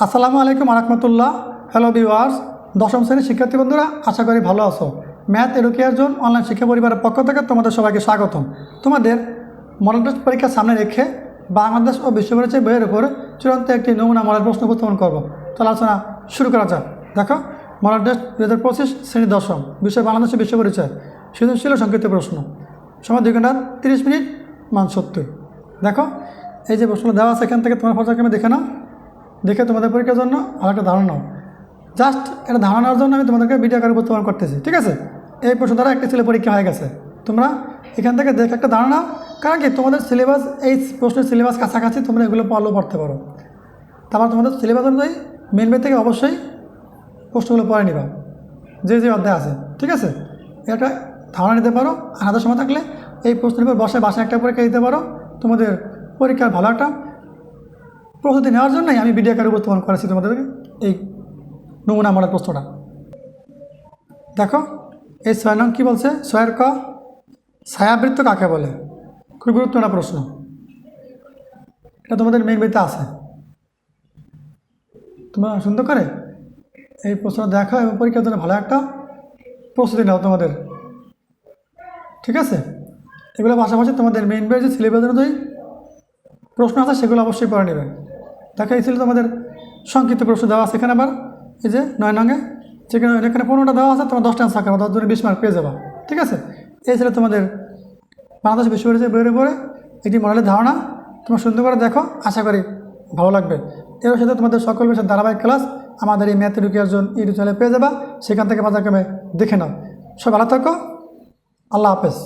আসসালামু আলাইকুম আরহামতুল্লাহ। Hello viewers দশম শ্রেণির শিক্ষার্থী বন্ধুরা, আশা করি ভালো আছো। ম্যাথ এডুকেয়ার জোন অনলাইন শিক্ষা পরিবারের পক্ষ থেকে তোমাদের সবাইকে স্বাগতম। তোমাদের মডেল টেস্ট পরীক্ষা সামনে রেখে বাংলাদেশ ও বিশ্ব পরিচয় বইয়ের উপর চূড়ান্ত একটি নমুনা মডেল প্রশ্ন উত্থাপন করব। তাহলে আলোচনা শুরু করা যাক। দেখো, মডেল টেস্ট দু হাজার পঁচিশ শ্রেণি দশম, বিষয় বাংলাদেশের ও বিশ্ব পরিচয়। সৃজনশীল সংক্ষিপ্ত প্রশ্ন। সময় দুই ঘণ্টা তিরিশ মিনিট, মান সত্তর। দেখো, এই যে প্রশ্ন দেওয়া আছে, এখান থেকে তোমার পর্যায়ক্রমে দেখে নাও। দেখে তোমাদের পরীক্ষার জন্য আর একটা ধারণা নাও। জাস্ট এটা ধারণার জন্য আমি তোমাদেরকে ভিডিও আকারে উপস্থাপন করতেছি, ঠিক আছে? এই প্রশ্ন দ্বারা একটি ছেলে পরীক্ষা হয়ে গেছে। তোমরা এখান থেকে দেখে একটা ধারণা, কারণ কি তোমাদের সিলেবাস এই প্রশ্নের সিলেবাস কাছাকাছি তোমরা এগুলো পারলেও পড়তে পারো। তারপর তোমাদের সিলেবাস অনুযায়ী মেন বই থেকে অবশ্যই প্রশ্নগুলো পড়ে নিবা। যে যে অধ্যায় আছে, ঠিক আছে? এটা ধারণা নিতে পারো আর সময় থাকলে এই প্রশ্নের উপর বসে বাসায় একটা পরীক্ষা দিতে পারো। তোমাদের পরীক্ষার ভালো একটা প্রস্তুতি নেওয়ার জন্যই আমি ভিডিও আকারে উপস্থাপন করেছি তোমাদেরকে। এই নমুনা মডেল প্রশ্নটা। দেখো, এই ছয় নং কী বলছে? ছয়ের ক, ছায়াবৃত্ত কাকে বলে? খুব গুরুত্বপূর্ণ প্রশ্ন। এটা তোমাদের মেন বইতে আছে। তোমরা সুন্দর করে এই প্রশ্ন দেখো এবং পরীক্ষার জন্য ভালো একটা প্রস্তুতি নাও তোমাদের। ঠিক আছে? এগুলো পাশাপাশি তোমাদের মেইন বইয়ের যে সিলেবাস অনুযায়ী প্রশ্ন আছে সেগুলো অবশ্যই পড়ে নেবে। দেখো এই ছিল তোমাদের সংক্ষিপ্ত প্রশ্ন দেওয়া আছে এখানে আবার। এই যে নয় নঙ্গে যেখানে এখানে পনেরোটা দেওয়া আছে, তোমার দশটা আনসার দশ জনে বিশ মার্ক পেয়ে যাবা। ঠিক আছে? এই ছিল তোমাদের বাংলাদেশ বিশ্ববিদ্যালয় বইয়ের উপরে একটি মডেলের ধারণা। তোমরা সুন্দর করে দেখো, আশা করি ভালো লাগবে। এর সাথে তোমাদের সকল বিষয়ের ধারাবাহিক ক্লাস আমাদের এই ম্যাথ এডুকেশন ইউটিউব চ্যানেলে পেয়ে যাবা। সেখান থেকে বাজার দেখে নাও। সব ভালো থাকো। আল্লাহ হাফেজ।